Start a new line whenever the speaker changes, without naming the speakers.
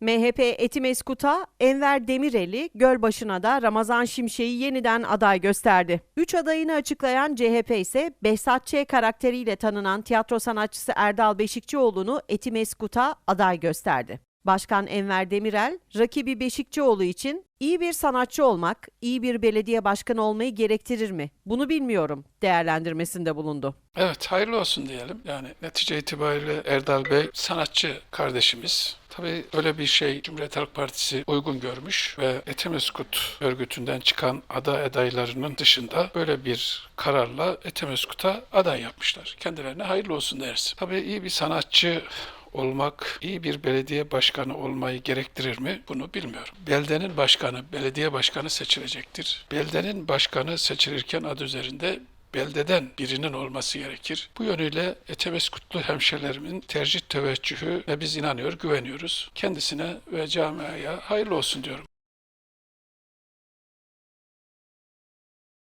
MHP Etimeskut'a Enver Demirel'i, Gölbaşı'na da Ramazan Şimşek'i yeniden aday gösterdi. Üç adayını açıklayan CHP ise Behzat Ç. karakteriyle tanınan tiyatro sanatçısı Erdal Beşikçioğlu'nu Etimeskut'a aday gösterdi. Başkan Enver Demirel, rakibi Beşikçioğlu için iyi bir sanatçı olmak, iyi bir belediye başkanı olmayı gerektirir mi? Bunu bilmiyorum değerlendirmesinde bulundu.
Evet hayırlı olsun diyelim. Yani netice itibariyle Erdal Bey sanatçı kardeşimiz. Tabii öyle bir şey Cumhuriyet Halk Partisi uygun görmüş ve Etemeskut örgütünden çıkan aday adaylarının dışında böyle bir kararla Etemeskut'a aday yapmışlar. Kendilerine hayırlı olsun deriz. Tabii iyi bir sanatçı olmak, iyi bir belediye başkanı olmayı gerektirir mi? Bunu bilmiyorum. Beldenin başkanı, belediye başkanı seçilecektir. Beldenin başkanı seçilirken adı üzerinde beldeden birinin olması gerekir. Bu yönüyle Etemeskutlu hemşerilerimin tercih teveccühü ve biz inanıyor, güveniyoruz. Kendisine ve camiaya hayırlı olsun diyorum.